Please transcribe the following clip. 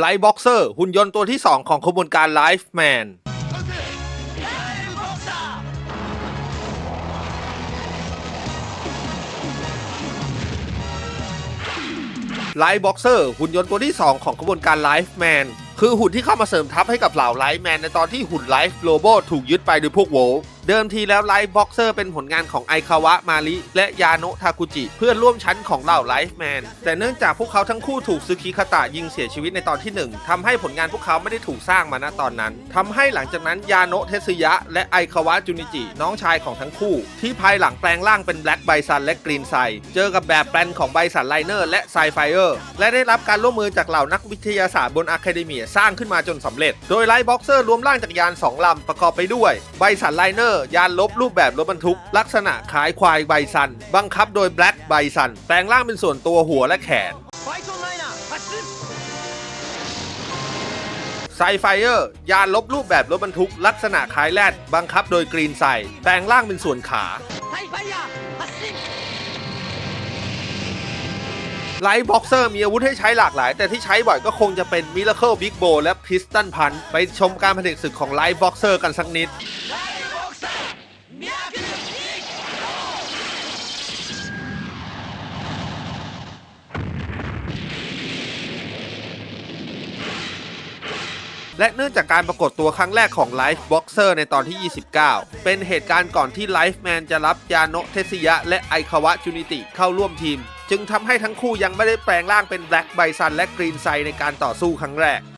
ไลฟ์บ็อกเซอร์หุ่นยนต์ตัวที่ 2 ของขบวนการไลฟ์แมนไลฟ์บ็อกเซอร์หุ่นยนต์ตัวที่ 2 ของขบวนการไลฟ์แมน คือหุ่นที่เข้ามาเสริมทัพให้กับเหล่าไลฟ์แมนในตอนที่หุ่นไลฟ์โลโบถูกยึดไปโดยพวกโวลเดิมทีแล้วไลฟ์บ็อกเซอร์เป็นผลงานของไอคาวะมาริและยาโนะทากุจิ เพื่อนร่วมชั้นของเหล่าไลฟ์แมน แต่เนื่องจากพวกเขาทั้งคู่ถูกซึคิคาตะยิงเสียชีวิตในตอนที่ 1ทำให้ผลงานพวกเขาไม่ได้ถูกสร้างมาณตอนนั้นทำให้หลังจากนั้นยาโนะเทสึยะ และไอคาวะจุนิจิน้องชายของทั้งคู่ ที่ภายหลังแปลงร่างเป็นแบล็กไบซันและกรีนไซเจอกับแบบแปลนของไบซันไลเนอร์และไซไฟเออร์และได้รับการร่วมมือจากเหล่านักวิทยาศาสตร์บนอะคาเดมีียสร้างขึ้นมาจนสำเร็จ โดยไลท์บ็อกเซอร์รวมร่างจักรยาน 2 ลำประกอบไปด้วย ใบสันไลเนอร์ ยานลบรูปแบบรถบรรทุก ลักษณะขายควายใบสัน บังคับโดยแบล็กใบสัน แปลงร่างเป็นส่วนตัวหัวและแขนไซไฟเออร์ยานลบรูปแบบรถบรรทุก ลักษณะคล้ายแรดบังคับโดยกรีนไซแปลงร่างเป็นส่วนขาไซไฟเอ ไลท์บ็อกเซอร์มีอาวุธให้ใช้หลากหลาย แต่ที่ใช้บ่อยก็คงจะเป็นมิ r าเคิลบิ๊กโบและพิสตันพันไปชมการผลิตศึกของไลท์บ็อกเซอร์กันสักนิดและเนื่องจากการปรากฏตัวครั้งแรกของ Life Boxer ในตอนที่ 29 เป็นเหตุการณ์ก่อนที่ Life Man จะรับยาโนเทสยะและไอคาวะจูนิติเข้าร่วมทีม จึงทำให้ทั้งคู่ยังไม่ได้แปลงร่างเป็นแบล็กไบซันและกรีนไซในการต่อสู้ครั้งแรก